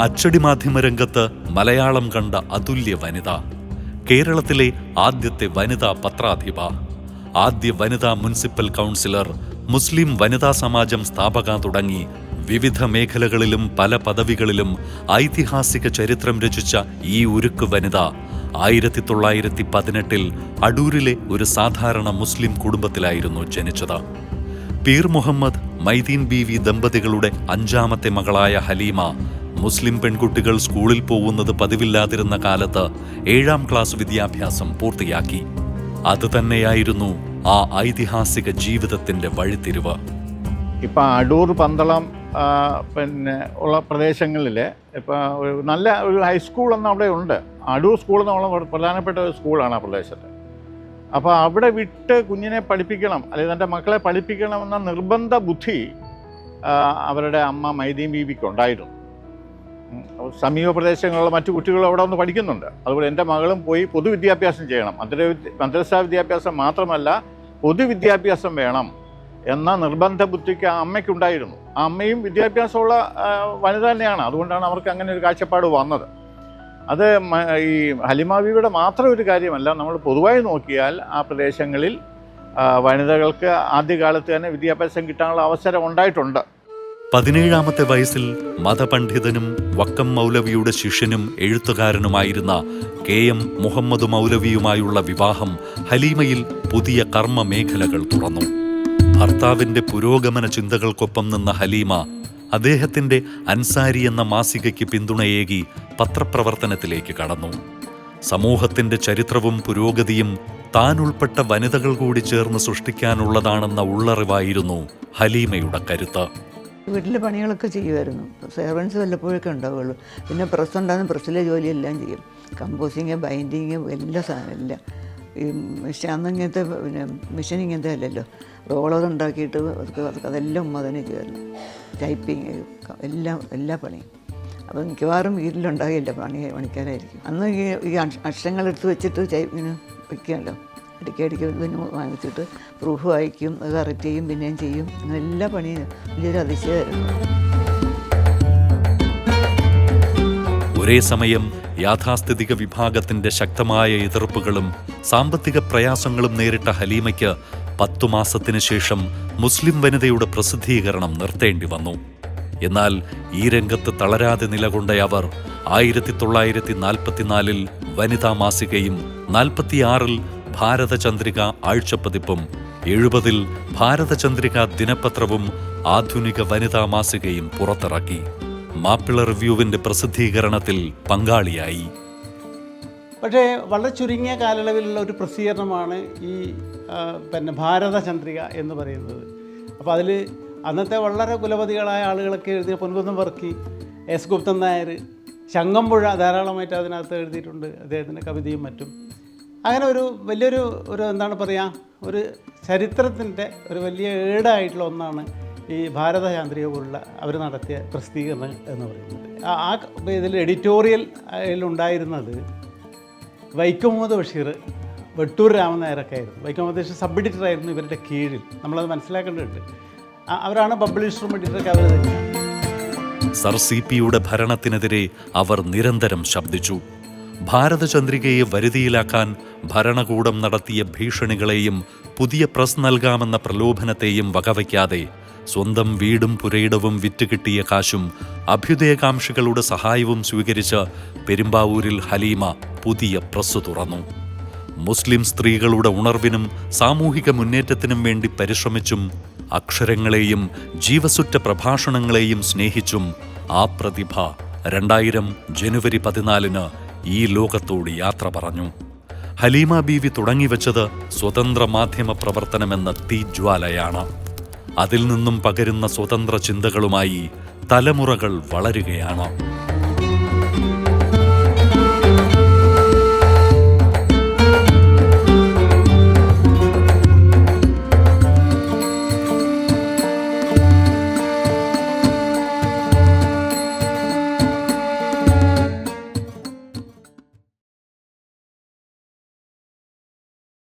അച്ചടി മാധ്യമ രംഗത്ത് മലയാളം കണ്ട അതുല്യ വനിത. കേരളത്തിലെ ആദ്യത്തെ വനിതാ പത്രാധിപ. ആദ്യ വനിതാ മുനിസിപ്പൽ കൗൺസിലർ മുസ്ലിം വനിതാ സമാജം സ്ഥാപക തുടങ്ങി വിവിധ മേഖലകളിലും പല പദവികളിലും ഐതിഹാസിക ചരിത്രം രചിച്ച ഈ ഉരുക്ക് വനിത ആയിരത്തി തൊള്ളായിരത്തി പതിനെട്ടിൽ അടൂരിലെ ഒരു സാധാരണ മുസ്ലിം കുടുംബത്തിലായിരുന്നു ജനിച്ചത്. പീർ മുഹമ്മദ് മൈദീൻ ബീവി ദമ്പതികളുടെ അഞ്ചാമത്തെ മകളായ ഹലീമ മുസ്ലിം പെൺകുട്ടികൾ സ്കൂളിൽ പോകുന്നത് പതിവില്ലാതിരുന്ന കാലത്ത് ഏഴാം ക്ലാസ് വിദ്യാഭ്യാസം പൂർത്തിയാക്കി. അത് തന്നെയായിരുന്നു ആ ഐതിഹാസിക ജീവിതത്തിന്റെ വഴിത്തിരിവ്. ഇപ്പം അടൂർ പന്തളം പിന്നെ ഉള്ള പ്രദേശങ്ങളിൽ ഇപ്പോൾ ഒരു നല്ല ഒരു ഹൈസ്കൂൾ എന്ന് അവിടെ ഉണ്ട്. അടൂർ സ്കൂൾ എന്നുള്ള പ്രധാനപ്പെട്ട ഒരു സ്കൂളാണ് ആ പ്രദേശത്ത്. അപ്പോൾ അവിടെ വിട്ട് കുഞ്ഞിനെ പഠിപ്പിക്കണം അല്ലെങ്കിൽ തന്റെ മക്കളെ പഠിപ്പിക്കണം എന്ന നിർബന്ധ ബുദ്ധി അവരുടെ അമ്മ മൈദീൻ ബീബിക്ക് ഉണ്ടായിരുന്നു. സമീപ പ്രദേശങ്ങളിലുള്ള മറ്റു കുട്ടികളും അവിടെ ഒന്ന് പഠിക്കുന്നുണ്ട്. അതുപോലെ എന്റെ മകളും പോയി പൊതുവിദ്യാഭ്യാസം ചെയ്യണം. മദ്ര മദ്രസാ വിദ്യാഭ്യാസം മാത്രമല്ല പൊതുവിദ്യാഭ്യാസം വേണം എന്ന നിർബന്ധ ബുദ്ധിക്ക് ആ അമ്മയ്ക്കുണ്ടായിരുന്നു. ആ അമ്മയും വിദ്യാഭ്യാസമുള്ള വനിത തന്നെയാണ്. അതുകൊണ്ടാണ് അവർക്ക് അങ്ങനെ ഒരു കാഴ്ചപ്പാട് വന്നത്. അത് ഈ ഹലിമാബിയുടെ മാത്രം ഒരു കാര്യമല്ല. നമ്മൾ പൊതുവായി നോക്കിയാൽ ആ പ്രദേശങ്ങളിൽ വനിതകൾക്ക് ആദ്യകാലത്ത് തന്നെ വിദ്യാഭ്യാസം കിട്ടാനുള്ള അവസരം ഉണ്ടായിട്ടുണ്ട്. പതിനേഴാമത്തെ വയസ്സിൽ മതപണ്ഡിതനും വക്കം മൗലവിയുടെ ശിഷ്യനും എഴുത്തുകാരനുമായിരുന്ന കെ എം മുഹമ്മദ് മൗലവിയുമായുള്ള വിവാഹം ഹലീമയിൽ പുതിയ കർമ്മ മേഖലകൾ തുറന്നു. ഭർത്താവിന്റെ പുരോഗമന ചിന്തകൾക്കൊപ്പം നിന്ന ഹലീമ അദ്ദേഹത്തിന്റെ അൻസാരി എന്ന മാസികയ്ക്ക് പിന്തുണയേകി പത്രപ്രവർത്തനത്തിലേക്ക് കടന്നു. സമൂഹത്തിന്റെ ചരിത്രവും പുരോഗതിയും താനുൾപ്പെട്ട വനിതകൾ കൂടി ചേർന്ന് സൃഷ്ടിക്കാനുള്ളതാണെന്ന ഉള്ളറിവായിരുന്നു ഹലീമയുടെ കരുത്ത്. വീട്ടിലെ പണികളൊക്കെ ചെയ്യുമായിരുന്നു. സെർവൻസ് വല്ലപ്പോഴൊക്കെ ഉണ്ടാവുള്ളൂ. പിന്നെ പ്രസ് ഉണ്ടാകുന്ന പ്രസ്സിലെ ജോലിയെല്ലാം ചെയ്യും. കമ്പോസിങ് ബൈൻഡിങ് എല്ലാ സാധനം എല്ലാം ഈ മെഷീൻ അന്ന് ഇങ്ങനത്തെ പിന്നെ മെഷീൻ ഇങ്ങനത്തെ അല്ലല്ലോ. റോളർ ഉണ്ടാക്കിയിട്ട് അതെല്ലാം ഉമ്മ തന്നെ ചെയ്യുമായിരുന്നു. ടൈപ്പിങ് എല്ലാം എല്ലാ പണിയും. അപ്പോൾ മിക്കവാറും വീട്ടിലുണ്ടാകില്ല പണി പണിക്കാരായിരിക്കും. അന്ന് ഈ ഈ അക്ഷ- അക്ഷരങ്ങൾ എടുത്ത് വെച്ചിട്ട് ചൈ ഇങ്ങനെ വയ്ക്കുമല്ലോ ഇടയ്ക്ക് ഇടയ്ക്ക് ഇതിന് വാങ്ങിച്ചിട്ട് പ്രൂഫ് വായിക്കും അത് കറക്റ്റ് ചെയ്യും പിന്നെയും ചെയ്യും. എല്ലാ പണിയും വലിയൊരു അതിശയമായിരുന്നു. ഒരേ സമയം യാഥാസ്ഥിതിക വിഭാഗത്തിന്റെ ശക്തമായ എതിർപ്പുകളും സാമ്പത്തിക പ്രയാസങ്ങളും നേരിട്ട ഹലീമയ്ക്ക് പത്തു മാസത്തിനു ശേഷം മുസ്ലിം വനിതയുടെ പ്രസിദ്ധീകരണം നിർത്തേണ്ടി വന്നു. എന്നാൽ ഈ രംഗത്ത് തളരാതെ നിലകൊണ്ട അവർ ആയിരത്തി തൊള്ളായിരത്തി നാൽപ്പത്തിനാലിൽ വനിതാ മാസികയും നാൽപ്പത്തിയാറിൽ ഭാരതചന്ദ്രിക ആഴ്ചപ്പതിപ്പും എഴുപതിൽ ഭാരതചന്ദ്രിക ദിനപത്രവും ആധുനിക വനിതാ മാസികയും പുറത്തിറക്കി. മാപ്പിള റിവ്യൂവിന്റെ പ്രസിദ്ധീകരണത്തിൽ പങ്കാളിയായി. പക്ഷേ വളരെ ചുരുങ്ങിയ കാലയളവിലുള്ള ഒരു പ്രസിദ്ധീകരണമാണ് ഈ പിന്നെ ഭാരതചന്ദ്രിക എന്ന് പറയുന്നത്. അപ്പോൾ അതിൽ അന്നത്തെ വളരെ കുലപതികളായ ആളുകളൊക്കെ എഴുതിയ പൊൻകുന്നം വർക്കി എസ് ഗുപ്തൻ നായർ ശങ്കമ്പുഴ ധാരാളമായിട്ട് അതിനകത്ത് എഴുതിയിട്ടുണ്ട്. അദ്ദേഹത്തിന്റെ കവിതയും മറ്റും. അങ്ങനെ ഒരു വലിയൊരു ഒരു എന്താണ് പറയുക ഒരു ചരിത്രത്തിന്റെ ഒരു വലിയ ഏടായിട്ടുള്ള ഒന്നാണ് ഈ ഭാരതയാന്ത്രിക പോലുള്ള അവർ നടത്തിയ പ്രസിദ്ധീകരണം എന്ന് പറയുന്നത്. ആ ഇതിൽ എഡിറ്റോറിയൽ ഉണ്ടായിരുന്നത് വൈക്കം മുഹമ്മദ് ബഷീർ വെട്ടൂർ രാമനായരൊക്കെ ആയിരുന്നു. വൈക്കം മുഹമ്മദ് ബഷീർ സബ് എഡിറ്റർ ആയിരുന്നു ഇവരുടെ കീഴിൽ. നമ്മളത് മനസ്സിലാക്കേണ്ടതുണ്ട്. അവരാണ് പബ്ലിഷറും എഡിറ്ററൊക്കെ അവർ തന്നെയാണ്. സർ സി പിയുടെ ഭരണത്തിനെതിരെ അവർ നിരന്തരം ശബ്ദിച്ചു. ഭാരതചന്ദ്രികയെ വരുതിയിലാക്കാൻ ഭരണകൂടം നടത്തിയ ഭീഷണികളെയും പുതിയ പ്രസ് നൽകാമെന്ന പ്രലോഭനത്തെയും വകവയ്ക്കാതെ സ്വന്തം വീടും പുരയിടവും വിറ്റുകിട്ടിയ കാശും അഭ്യുദയകാംക്ഷികളുടെ സഹായവും സ്വീകരിച്ച് പെരുമ്പാവൂരിൽ ഹലീമ പുതിയ പ്രസ് തുറന്നു. മുസ്ലിം സ്ത്രീകളുടെ ഉണർവിനും സാമൂഹിക മുന്നേറ്റത്തിനും വേണ്ടി പരിശ്രമിച്ചും അക്ഷരങ്ങളെയും ജീവസുറ്റ പ്രഭാഷണങ്ങളെയും സ്നേഹിച്ചും ആ പ്രതിഭ രണ്ടായിരം ജനുവരി പതിനാലിന് ഈ ലോകത്തോട് യാത്ര പറഞ്ഞു. ഹലീമ ബീവി തുടങ്ങിവെച്ചത് സ്വതന്ത്ര മാധ്യമ പ്രവർത്തനമെന്ന തീജ്വാലയാണ് അതിൽ നിന്നും പകരുന്ന സ്വതന്ത്ര ചിന്തകളുമായി തലമുറകൾ വളരുകയാണ്.